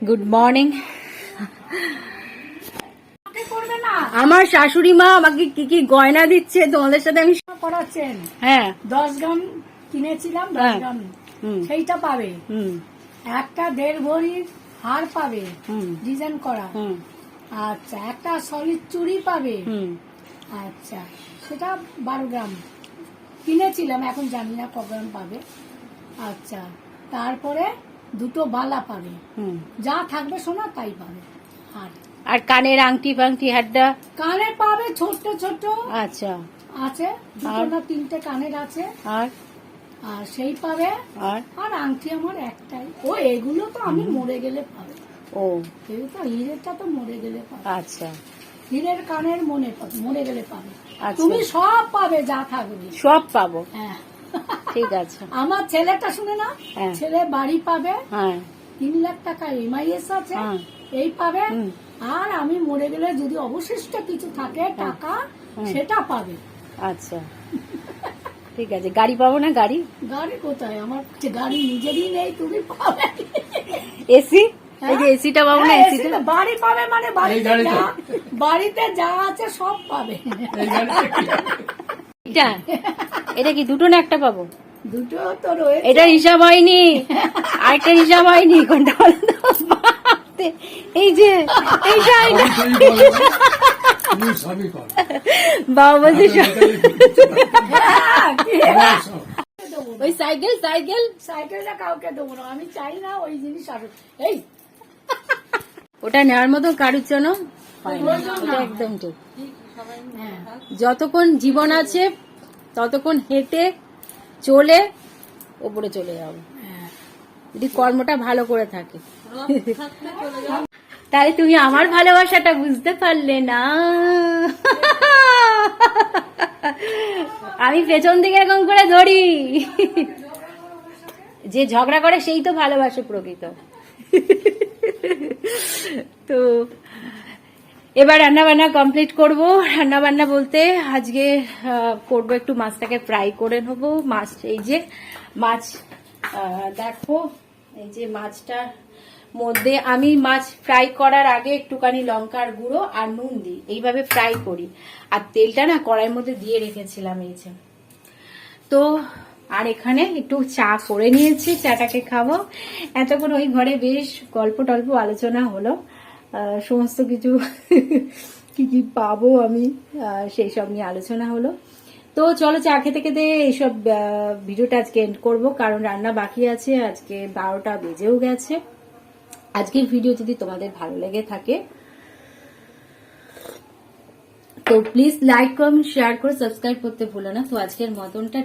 Good morning আমার শাশুড়ি মা আমাকে কি কি গয়না দিচ্ছে তোমাদের সাথে আমি করাচ্ছেন। হ্যাঁ। দশ গ্রাম কিনেছিলাম দশ হ্যাঁ। গ্রাম। হুম। সেইটা পাবে। হুম। একটা দেড় ভরির হার পাবে। হুম। ডিজাইন করা। হুম। আচ্ছা একটা সলিড চুড়ি পাবে। হুম। আচ্ছা সেটা বারো গ্রাম। কিনেছিলাম এখন জানি না ক গ্রাম পাবে। আচ্ছা তারপরে দুটো বালা পাবে। যা থাকবে সোনা তাই পাবে। আর আর কানের আংটি ফাংটি হাড্ডা? কানে পাবে ছোট্ট ছোট্ট। আচ্ছা। আছে দুটো না তিনটে কানের আছে। আর? আর সেই পাবে। আর? আর আংটি আমার একটাই। ও এগুলো তো আমি মরে গেলে পাবে। ও। এগুলো তো হিরেরটা তো মরে গেলে পাবে। আচ্ছা। হিরের কানের মনে পাবে মরে গেলে পাবে। আচ্ছা। তুমি সব পাবে যা থাকবে। সব পাবো? হ্যাঁ। ঠিক আছে। আমার ছেলেটা শুনে না হ্যাঁ। ছেলে বাড়ি পাবে হ্যাঁ। তিন লাখ টাকা এমআইএস আছে হ্যাঁ। এই পাবে। আর আমি মরে গেলে যদি অবশিষ্ট কিছু থাকে টাকা সেটা পাবে। আচ্ছা। ঠিক আছে। গাড়ি পাবো না গাড়ি? গাড়ি কোথায়? আমার গাড়ি নিজেরই নেই তুমি পাবে এসি এই যে এসিটা পাবো না? এসিটা এসিটা বাড়ি পাবে মানে বাড়িতে যা বাড়িতে যা আছে সব পাবে। এটা? এটা কি দুটো না একটা পাবো? দুটো তো রয়েছে এটা হিসাব হয়নি আরেকটা হিসাব হয়নি কোনটা এই যে এইটা এইটা। তুমি বাবা বলছে সব- কি? সব। দেবো না। ওই সাইকেল সাইকেল সাইকেলটা কাউকে দেবো না আমি চাই না ওই জিনিস এই ওটা নেওয়ার মতো কারুর জন্য একদম ঠিক হ্যাঁ যতক্ষণ জীবন আছে ততক্ষণ হেঁটে চলে ওপরে চলে যাব। যদি কর্মটা ভালো করে থাকে। তাহলে তুমি আমার ভালোবাসাটা বুঝতে পারলে না। আমি পেছন থেকে এরকম করে ধরি। যে ঝগড়া করে সেই তো ভালোবাসে প্রকৃত। তো এবার রান্না বান্না কমপ্লিট করব। রান্না বান্না বলতে আজকে করব একটু মাছটাকে ফ্রাই করে নেব। মাছ এই যে, মাছ দেখো, এই যে মাছটার মধ্যে আমি মাছ ফ্রাই করার আগে একটুখানি লঙ্কার গুঁড়ো আর নুন দিই। এইভাবে ফ্রাই করি। আর তেলটা না কড়াইয়ের মধ্যে দিয়ে রেখেছিলাম এই যে। তো, আর এখানে একটু চা করে নিয়েছি, চাটাকে খাব। এতক্ষণ ওই ঘরে বেশ গল্প টল্প আলোচনা হলো। সমস্ত কিছু কি কি পাবো আমি সেই সব নিয়ে আলোচনা হলো। তো চলো চা খেতে খেতে এইসব ভিডিওটা আজকে এন্ড করব, কারণ রান্না বাকি আছে, আজকে বারোটা বেজেও গেছে। আজকের ভিডিও যদি তোমাদের ভালো লেগে থাকে, তো প্লিজ লাইক কমেন্ট শেয়ার করে সাবস্ক্রাইব করতে ভুলো না। তো আজকের মতনটা